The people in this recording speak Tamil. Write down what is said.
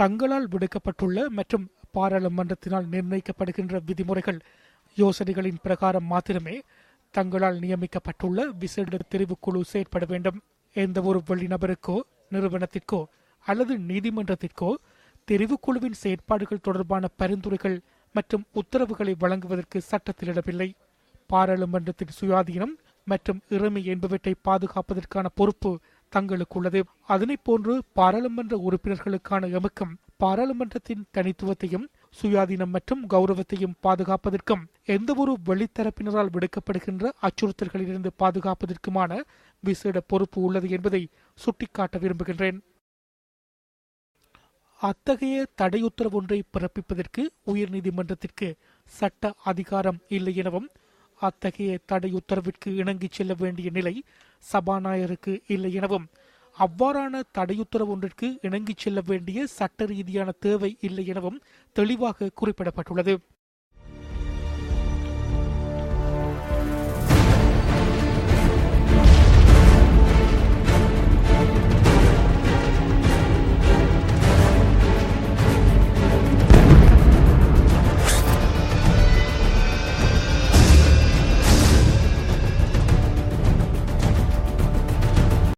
தங்களால் விடுக்கப்பட்டுள்ள மற்றும் பாராளுமன்றத்தினால் நிர்ணயிக்கப்படுகின்ற விதிமுறைகள் யோசனைகளின் பிரகாரம் மாத்திரமே தங்களால் நியமிக்கப்பட்டுள்ள விசேட தெரிவுக்குழு செயற்பட வேண்டும். எந்த ஒரு வெளிநபருக்கோ நிறுவனத்திற்கோ அல்லது நீதிமன்றத்திற்கோ தெரிவுக்குழுவின் செயற்பாடுகள் தொடர்பான பரிந்துரைகள் மற்றும் உத்தரவுகளை வழங்குவதற்கு சட்டத்தில் இடமில்லை பாராளுமன்றத்தின் சுயாதீனம் மற்றும் இறமை என்பவற்றை பாதுகாப்பதற்கான பொறுப்பு தங்களுக்கு உள்ளது அதனை போன்று பாராளுமன்ற உறுப்பினர்களுக்கான எமக்கம் பாராளுமன்றத்தின் தனித்துவத்தையும் சுயாதீனம் மற்றும் கௌரவத்தையும் பாதுகாப்பதற்கும் எந்தவொரு வெளித்தரப்பினரால் விடுக்கப்படுகின்ற அச்சுறுத்தல்களிலிருந்து பாதுகாப்பதற்குமான விசேட பொறுப்பு உள்ளது என்பதை சுட்டிக்காட்ட விரும்புகின்றேன். அத்தகைய தடையுத்தரவு ஒன்றை பிறப்பிப்பதற்கு உயர்நீதிமன்றத்திற்கு சட்ட அதிகாரம் இல்லை எனவும் அத்தகைய தடை உத்தரவிற்கு இணங்கி செல்ல வேண்டிய நிலை சபாநாயகருக்கு இல்லை எனவும் அவ்வாறான தடையுத்தரவு ஒன்றிற்கு இணங்கிச் செல்ல வேண்டிய சட்ட ரீதியான தேவை இல்லை எனவும் தெளிவாக குறிப்பிடப்பட்டுள்ளது.